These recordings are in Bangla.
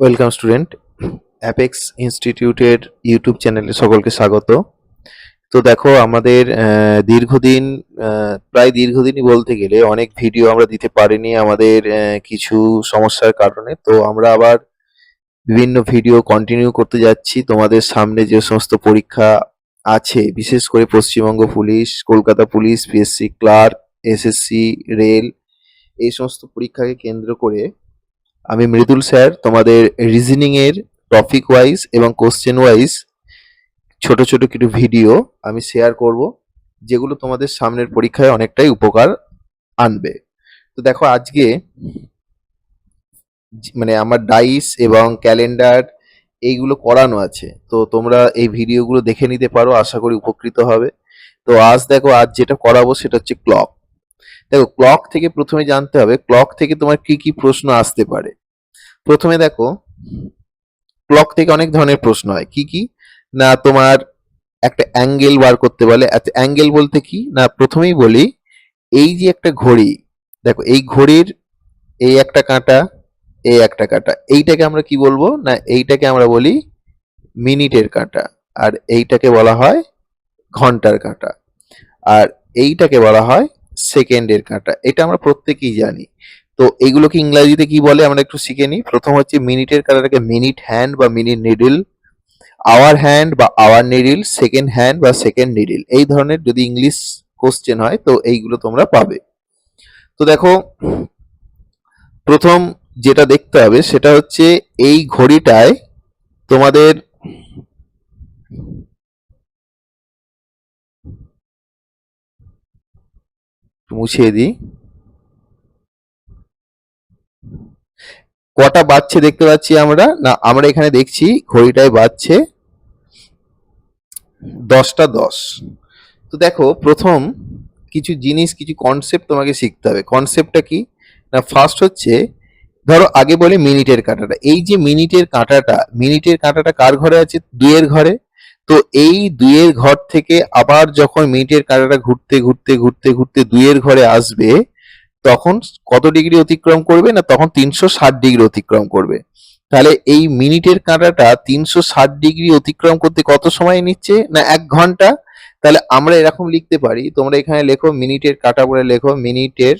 Welcome student. অ্যাপেক্স ইনস্টিটিউটের ইউটিউব চ্যানেলে সকলকে স্বাগত। তো দেখো, আমাদের দীর্ঘদিন প্রায় দীর্ঘদিনই বলতে গেলে অনেক ভিডিও আমরা দিতে পারিনি আমাদের কিছু সমস্যার কারণে। তো আমরা আবার বিভিন্ন ভিডিও কন্টিনিউ করতে যাচ্ছি। তোমাদের সামনে যে সমস্ত পরীক্ষা আছে, বিশেষ করে Paschimbanga police, Kolkata police PSC clerk SSC rail এই সমস্ত পরীক্ষাকে কেন্দ্র করে আমি মৃদুল স্যার, তোমাদের রিজনিং এর টপিক ওয়াইজ এবং কোশ্চেন ওয়াইজ ছোট ছোট কিছু ভিডিও আমি শেয়ার করব, যেগুলো তোমাদের সামনের পরীক্ষায় অনেকটাই উপকার আনবে। তো দেখো আজকে মানে আমার ডাইস এবং ক্যালেন্ডার এইগুলো করানো আছে। তো তোমরা এই ভিডিওগুলো দেখে নিতে পারো, আশা করি উপকৃত হবে। তো আজ দেখো, আজ যেটা করাবো সেটা হচ্ছে ক্লক দেখো ক্লক থেকে প্রথমে জানতে হবে ক্লক থেকে তোমার কি কি প্রশ্ন আসতে পারে। প্রথমে দেখো ক্লক থেকে অনেক ধরনের প্রশ্ন হয়। কি কি? না, তোমার একটা অ্যাঙ্গেল বার করতে বলে। অ্যাঙ্গেল বলতে কি? না, প্রথমেই বলি, এই যে একটা ঘড়ি, দেখো, এই ঘড়ির এই একটা কাঁটা, এই একটা কাঁটা, এইটাকে আমরা কি বলব? না, এইটাকে আমরা বলি মিনিটের কাঁটা, আর এইটাকে বলা হয় ঘণ্টার কাঁটা, আর এইটাকে বলা হয় সেকেন্ডের কাঁটা। এটা আমরা প্রত্যেকেই জানি। তো এগুলোকে ইংরাজিতে কি বলে? আমরা একটু শিখে নিই। প্রথম হচ্ছে মিনিটের কাঁটাটাকে মিনিট হ্যান্ড বা মিনিট নিডল আওয়ার হ্যান্ড বা আওয়ার নিডিল সেকেন্ড হ্যান্ড বা সেকেন্ড নিডল এই ধরনের যদি ইংলিশ কোশ্চেন হয়, তো এইগুলো তোমরা পাবে। তো দেখো, প্রথম যেটা দেখতে হবে, সেটা হচ্ছে এই ঘড়িটায় তোমাদের একটু মুছিয়ে দিই। কটা বাজছে দেখতে পাচ্ছি আমরা? না, আমরা এখানে দেখছি ঘড়িটায় বাজছে দশটা দশ। তো দেখো, প্রথম কিছু জিনিস, কিছু কনসেপ্ট তোমাকে শিখতে হবে। কনসেপ্টটা কি? না ফার্স্ট হচ্ছে, ধরো আগে বলে মিনিটের কাঁটাটা। এই যে মিনিটের কাঁটাটা মিনিটের কাঁটাটা কার ঘরে আছে? দুইয়ের ঘরে। তো এই দুইয়ের ঘর থেকে আবার যখন মিনিটের কাঁটাটা ঘুরতে ঘুরতে ঘুরতে ঘুরতে দুইয়ের ঘরে আসবে, তখন কত ডিগ্রি অতিক্রম করবে না তখন তিনশো ষাট ডিগ্রি অতিক্রম করবে? তাহলে এই মিনিটের কাঁটাটা তিনশো ষাট ডিগ্রি অতিক্রম করতে কত সময় নিচ্ছে? না, এক ঘণ্টা? তাহলে আমরা এরকম লিখতে পারি, তোমরা এখানে লেখো মিনিটের কাটা বলে লেখো মিনিটের,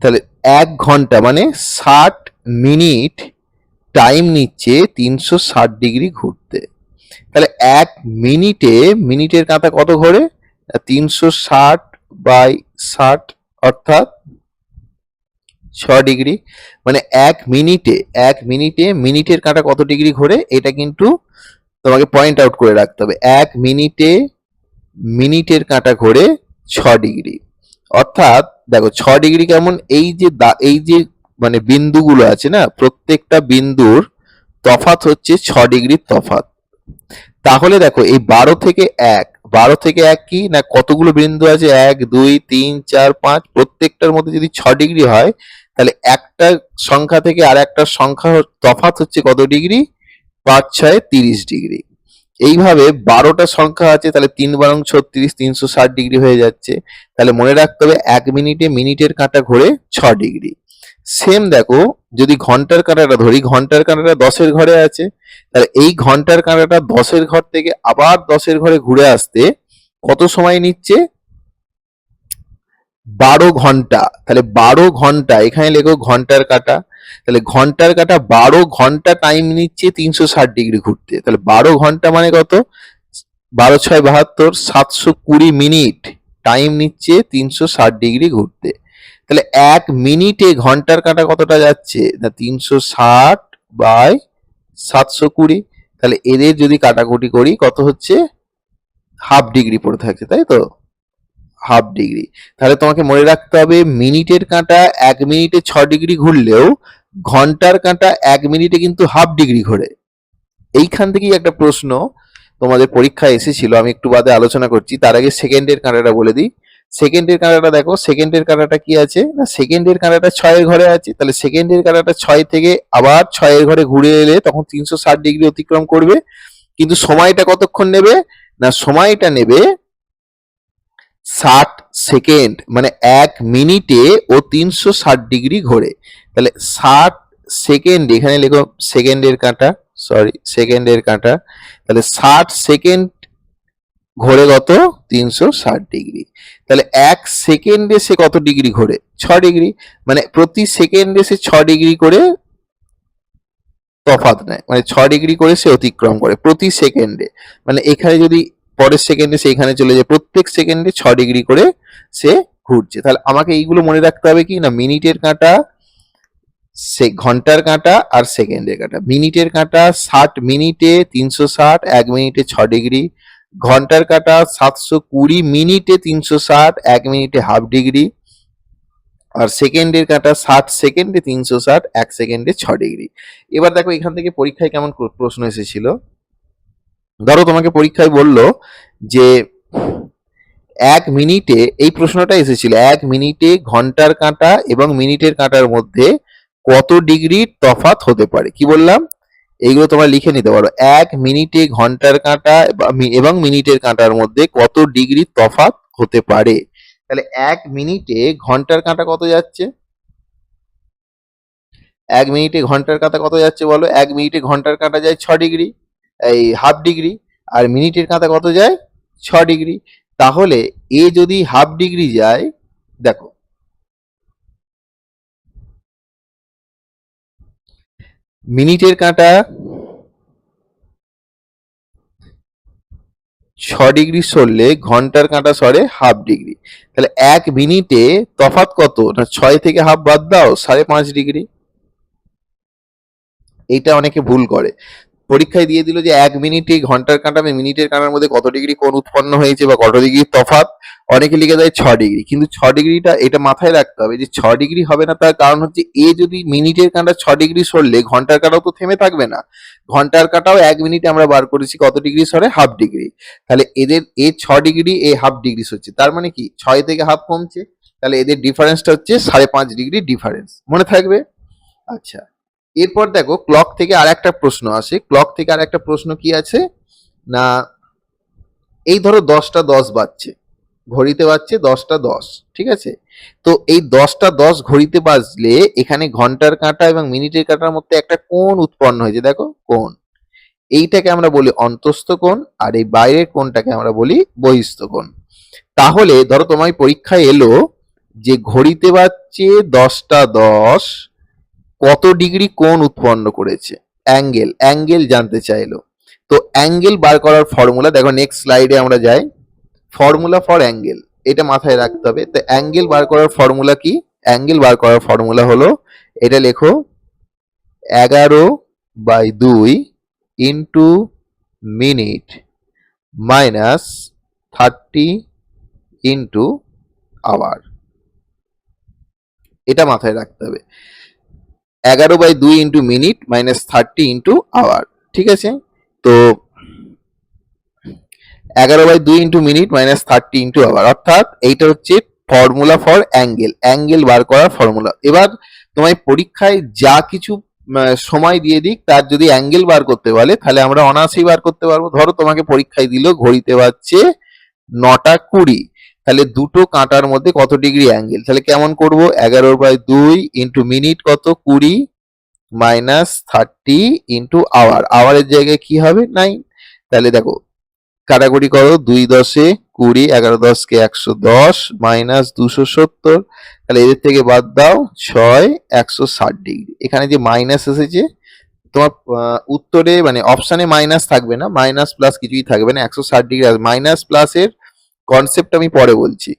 তাহলে এক ঘণ্টা মানে ষাট মিনিট টাইম নিচ্ছে তিনশো ষাট ডিগ্রি ঘুরতে। তাহলে এক মিনিটে, মিনিটের কাঁটা কত ঘোরে? তিনশো ষাট বাই ষাট, অর্থাৎ ছ ডিগ্রি মানে এক মিনিটে এক মিনিটে মিনিটের কাঁটা কত ডিগ্রি ঘোরে? এটা কিন্তু তোমাকে পয়েন্ট আউট করে রাখতে হবে। এক মিনিটে মিনিটের কাঁটা ঘোরে ছ ডিগ্রি অর্থাৎ দেখো, ছ ডিগ্রি কেমন? এই যে এই যে মানে বিন্দুগুলো আছে না, প্রত্যেকটা বিন্দুর তফাৎ হচ্ছে ছ ডিগ্রির তফাৎ। তাহলে দেখো, এই বারো থেকে এক, বারো থেকে এক কি না কতগুলো বিন্দু আছে? এক, দুই, তিন, চার, পাঁচ, প্রত্যেকটার মধ্যে যদি ছ ডিগ্রি হয়, তাহলে একটা সংখ্যা থেকে আর একটা সংখ্যা তফাৎ হচ্ছে কত ডিগ্রি? পাঁচ, ছয়, তিরিশ ডিগ্রি। এইভাবে বারোটা সংখ্যা আছে, তাহলে তিন বারং ছত্রিশ, তিনশো ষাট ডিগ্রি হয়ে যাচ্ছে। তাহলে মনে রাখতে হবে, এক মিনিটে মিনিটের কাঁটা ঘোরে ছ ডিগ্রি। সেম দেখো, যদি ঘণ্টার কাঁটাটা ধরি, ঘণ্টার কাঁটাটা দশের ঘরে আছে, তাহলে এই ঘণ্টার কাঁটাটা দশের ঘর থেকে আবার দশের ঘরে ঘুরে আসতে কত সময় নিচ্ছে? বারো ঘণ্টা। তাহলে বারো ঘণ্টা, এখানে লেখো ঘণ্টার কাটা। তাহলে ঘণ্টার কাটা বারো ঘণ্টা টাইম নিচ্ছে তিনশো ষাট ডিগ্রি ঘুরতে। তাহলে বারো ঘণ্টা মানে কত? বারো ছয় বাহাত্তর, সাতশো কুড়ি মিনিট টাইম নিচ্ছে তিনশো ষাট ডিগ্রি ঘুরতে। তাহলে এক মিনিটে ঘণ্টার কাটা কতটা যাচ্ছে? না তিনশো ষাট বাই সাতশো কুড়ি। তাহলে এদের যদি কাটাকুটি করি, কত হচ্ছে? হাফ ডিগ্রি পড়ে থাকে, তাই তো? Half degree. তাহলে তোমাকে মনে রাখতে হবে, মিনিটের কাঁটা এক মিনিটে ছ ডিগ্রি ঘুরলেও ঘণ্টার কাঁটা এক মিনিটে কিন্তু হাফ ডিগ্রি ঘোরে। এইখান থেকেই একটা প্রশ্ন তোমাদের পরীক্ষায় এসেছিল, আমি একটু বাদে আলোচনা করছি। তার আগে সেকেন্ডের কাঁটাটা বলে দিই। সেকেন্ডের কাঁটাটা দেখো সেকেন্ডের কাঁটাটা কি আছে? না সেকেন্ডের কাঁটাটা ছয়ের ঘরে আছে, তাহলে সেকেন্ডের কাঁটাটা ছয় থেকে আবার ছয়ের ঘরে ঘুরে এলে তখন তিনশো ষাট ডিগ্রি অতিক্রম করবে। কিন্তু সময়টা কতক্ষণ নেবে? না, সময়টা নেবে ষাট সেকেন্ড মানে এক মিনিটে ও তিনশো ষাট ডিগ্রি ঘোরে। তাহলে ষাট সেকেন্ড এখানে লেখো সেকেন্ডের কাঁটা সরি সেকেন্ডের কাঁটা। তাহলে ষাট সেকেন্ড ঘোরে কত? তিনশো ষাট ডিগ্রি। তাহলে এক সেকেন্ডে সে কত ডিগ্রি ঘোরে? ছ ডিগ্রি। মানে প্রতি সেকেন্ডে সে ছ ডিগ্রি করে তফাত নেয়। মানে ছ ডিগ্রি করে সে অতিক্রম করে প্রতি সেকেন্ডে। মানে এখানে যদি পরের সেকেন্ডে সে এখানে চলে যায়, প্রত্যেক সেকেন্ডে ছ ডিগ্রি করে সে ঘুরছে। তাহলে আমাকে এইগুলো মনে রাখতে হবে কি না? মিনিটের কাঁটা, সে ঘণ্টার কাঁটা আর সেকেন্ডের কাঁটা। মিনিটের কাঁটা ষাট মিনিটে তিনশো ষাট, এক মিনিটে ছ ডিগ্রি ঘণ্টার কাঁটা সাতশো কুড়ি, মিনিটে তিনশো ষাট, এক মিনিটে হাফ ডিগ্রি। আর সেকেন্ডের কাঁটা ষাট সেকেন্ডে তিনশো ষাট, এক সেকেন্ডে ছ ডিগ্রি। এবার দেখো এখান থেকে পরীক্ষায় কেমন প্রশ্ন এসেছিল। ধরো তোমাকে পরীক্ষায় বলল যে, এক মিনিটে, এই প্রশ্নটা এসেছিল, এক মিনিটে ঘণ্টার কাঁটা এবং মিনিটের কাঁটার মধ্যে কত ডিগ্রির তফাৎ হতে পারে? কি বললাম? এইগুলো তোমরা লিখে নিতে পারো। এক মিনিটে ঘণ্টার কাঁটা এবং মিনিটের কাঁটার মধ্যে কত ডিগ্রি তফাত হতে পারে? তাহলে এক মিনিটে ঘণ্টার কাঁটা কত যাচ্ছে? এক মিনিটে ঘণ্টার কাঁটা কত যাচ্ছে বলো? এক মিনিটে ঘণ্টার কাঁটা যায় ছ ডিগ্রি, এই হাফ ডিগ্রি, আর মিনিটের কাঁটা কত যায়? ছ ডিগ্রি। তাহলে এ যদি হাফ ডিগ্রি যায়, দেখো মিনিটের কাঁটা ছ ডিগ্রি সরলে ঘণ্টার কাঁটা সরে হাফ ডিগ্রি। তাহলে এক মিনিটে তফাত কত? না ছয় থেকে হাফ বাদ দাও, সাড়ে পাঁচ ডিগ্রি। এটা অনেকে ভুল করে। পরীক্ষায় দিয়ে দিল যে এক মিনিটে ঘণ্টার কাঁটা মিনিটের কাঁটার মধ্যে কত ডিগ্রি কোন উৎপন্ন হয়েছে বা কত ডিগ্রি তফাৎ, অনেকে লিখে দেয় ছ ডিগ্রি। কিন্তু ছ ডিগ্রিটা এটা মাথায় রাখতে হবে যে ছ ডিগ্রি হবে না, তার কারণ হচ্ছে এ যদি মিনিটের কাঁটা ছ ডিগ্রি সরলে, ঘণ্টার কাঁটাও তো থেমে থাকবে না। ঘণ্টার কাঁটাও এক মিনিটে আমরা বার করেছি, কত ডিগ্রি সরে? Half degree. তাহলে এদের এ ছ ডিগ্রি, এ হাফ ডিগ্রি সরছে। তার মানে কি? ছয় থেকে হাফ কমছে, তাহলে এদের ডিফারেন্সটা হচ্ছে সাড়ে পাঁচ ডিগ্রি ডিফারেন্স মনে থাকবে? আচ্ছা। এরপর দেখো ক্লক থেকে আর একটা প্রশ্ন আসে। ক্লক থেকে আর একটা প্রশ্ন কি আছে? না, এই ধরো দশটা দশ বাজছে, ঘড়িতে বাজছে দশটা দশ, ঠিক আছে? তো এই দশটা দশ ঘড়িতে বাজলে এখানে ঘণ্টার কাঁটা এবং মিনিটের কাঁটার মধ্যে একটা কোণ উৎপন্ন হয়েছে দেখো, কোণ। এইটাকে আমরা বলি অন্তস্থ কোণ, আর এই বাইরের কোণটাকে আমরা বলি বহিস্থ কোণ। তাহলে ধরো তোমার পরীক্ষায় এলো যে ঘড়িতে বাজছে দশটা দশ কত ডিগ্রি কোণ উৎপন্ন করেছে? অ্যাঙ্গেল অ্যাঙ্গেল জানতে চাইলো। তো অ্যাঙ্গেল বার করার ফর্মুলা, দেখো নেক্সট স্লাইডে আমরা যাই। ফর্মুলা ফর অ্যাঙ্গেল, এটা মাথায় রাখতে হবে। তো অ্যাঙ্গেল বার করার ফর্মুলা কি? অ্যাঙ্গেল বার করার ফর্মুলা হলো, এটা লেখো, এগারো বাই দুই into minute minus thirty into hour. এটা মাথায় রাখতে হবে। এগারো বাই দুই into minute minus thirty into hour ঠিক আছে? তো এগারো বাই দুই into minute minus thirty into hour অর্থাৎ এইটা হচ্ছে ফর্মুলা ফর অ্যাঙ্গেল অ্যাঙ্গেল বার করার ফর্মুলা এবার তোমায় পরীক্ষায় যা কিছু সময় দিয়ে দিক, তার যদি অ্যাঙ্গেল বার করতে বলে, তাহলে আমরা অনায়াসেই বার করতে পারব। ধরো তোমাকে পরীক্ষায় দিল, ঘড়িতে বাজছে নটা কুড়ি। তাহলে দুটো কাঁটার মধ্যে কত ডিগ্রি অ্যাঙ্গেল তাহলে কেমন করব? এগারো বাই দুই ইন্টু মিনিট কত? কুড়ি মাইনাস থার্টি ইন্টু আওয়ার আওয়ারের জায়গায় কি হবে? নাইন তাহলে দেখো, কাটাকুটি করো, দুই দশে কুড়ি, এগারো দশকে একশো দশ মাইনাস দুশো সত্তর। তাহলে এদের থেকে বাদ দাও, ছয়, একশো ষাট ডিগ্রি। এখানে যে মাইনাস এসেছে, তোমার উত্তরে মানে অপশানে মাইনাস থাকবে না। মাইনাস প্লাস কিছুই থাকবে না, একশো ষাট ডিগ্রি। মাইনাস প্লাসের কনসেপ্ট আমি পরে বলছি।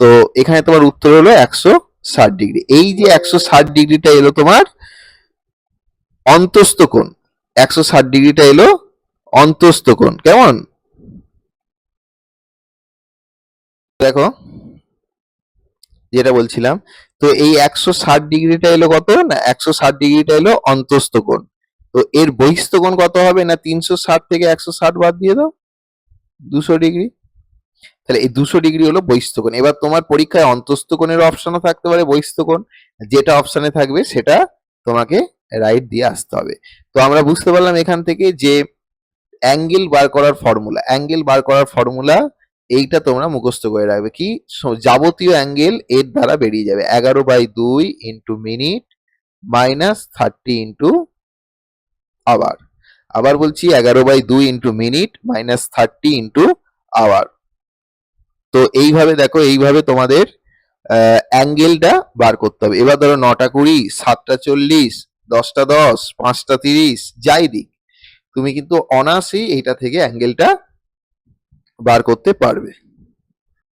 তো এখানে তোমার উত্তর হলো একশো ষাট ডিগ্রি। এই যে একশো ষাট ডিগ্রিটা এলো তোমার অন্তস্থ কোণ। একশো ষাট ডিগ্রিটা এলো অন্তস্থ কোণ। কেমন? দেখো, যেটা বলছিলাম, তো এই একশো ষাট ডিগ্রিটা এলো কত? না, একশো ষাট ডিগ্রিটা এলো অন্তস্থ কোণ। তো এর বহিস্থ কোণ কত হবে? না, তিনশো ষাট থেকে একশো ষাট বাদ দিয়ে দাও। দুশো ডিগ্রি। তাহলে এই দুশো ডিগ্রি হলো বহিস্থকোণ এবার তোমার পরীক্ষায় অন্তস্থ কোণের অপশনও থাকতে পারে বহিস্থকোণ যেটা অপশানে থাকবে সেটা তোমাকে রাইট দিয়ে আসতে হবে। তো আমরা বুঝতে পারলাম এখান থেকে যে অ্যাঙ্গেল বার করার ফর্মুলা অ্যাঙ্গেল বার করার ফর্মুলা এইটা তোমরা মুখস্থ করে রাখবে কি? যাবতীয় অ্যাঙ্গেল এর দ্বারা বেরিয়ে যাবে। এগারো বাই দুই into minute minus thirty into hour আবার বলছি এগারো বাই দুই into minute minus thirty into hour তো এইভাবে দেখো, এইভাবে তোমাদের অ্যাঙ্গেলটা বার করতে হবে। এবার ধরো নটা কুড়ি, সাতটা চল্লিশ, দশটা দশ, পাঁচটা তিরিশ, যাই দিক, তুমি কিন্তু অনায়াসেই এইটা থেকে অ্যাঙ্গেলটা বার করতে পারবে।